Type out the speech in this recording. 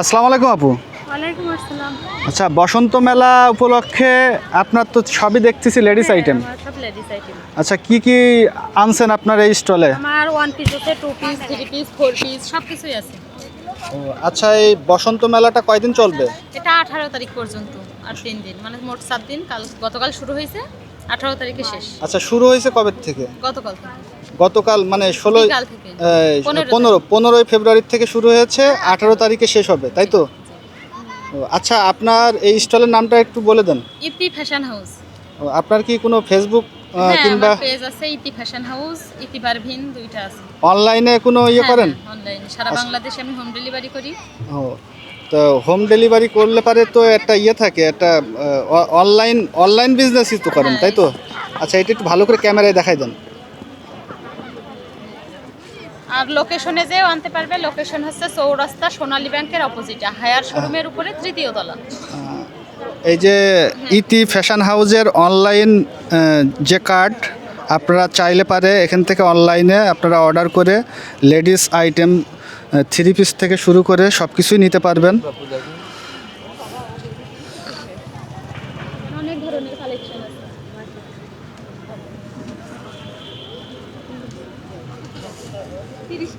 আসসালামু আলাইকুম আপু। ওয়ালাইকুম আসসালাম। আচ্ছা বসন্ত মেলা উপলক্ষে আপনার তো সবই দেখতেছি লেডিস আইটেম সব লেডিস আইটেম আচ্ছা কি কি আনছেন আপনার এই স্টলে আমার ওয়ান পিস আছে two piece three piece four piece সব কিছুই আছে। ও আচ্ছা এই বসন্ত মেলাটা কয়দিন চলবে? এটা আঠারো তারিখ পর্যন্ত আর তিন দিন। মানে মোট সাত দিন। কাল গতকাল শুরু হয়েছে আঠারো তারিখে শেষ। আচ্ছা শুরু হয়েছে কবে থেকে? গতকাল থেকে। গতকাল মানে ষোলোই পনেরো পনেরো পনেরোই ফেব্রুয়ারি থেকে শুরু হয়েছে আঠারো তারিখে শেষ হবে তাই তো? আচ্ছা আপনার এই স্টলের নামটা একটু বলে দেন। E P fashion house. আপনার কি কোনো ফেসবুক হ্যাঁ কিংবা পেজ আছে EP fashion house EP Parvin দুইটা আছে। অনলাইনে কোনো ইয়ে করেন? অনলাইনে সারা বাংলাদেশে আমি হোম ডেলিভারি করি। ও তো হোম ডেলিভারি করলে পারে তো একটা ইয়ে থাকে একটা অনলাইন অনলাইন বিজনেসই তো করেন তাই তো? আচ্ছা এটা একটু ভালো করে ক্যামেরায় দেখাই দেন। আর লোকেশনে যেও আনতে পারবে লোকেশন হচ্ছে চৌরাস্তা সোনালী ব্যাংকের অপোজিটে হায়ার শোরুমের উপরে তৃতীয় তলা। এই যে ইতি ফ্যাশন হাউজের অনলাইন যে কার্ড আপনারা চাইলে পারে এখান থেকে অনলাইনে আপনারা অর্ডার করে লেডিস আইটেম থ্রি পিস থেকে শুরু করে সব কিছুই নিতে পারবেন। অনেক ধরনের কালেকশন আছে। তিরিশ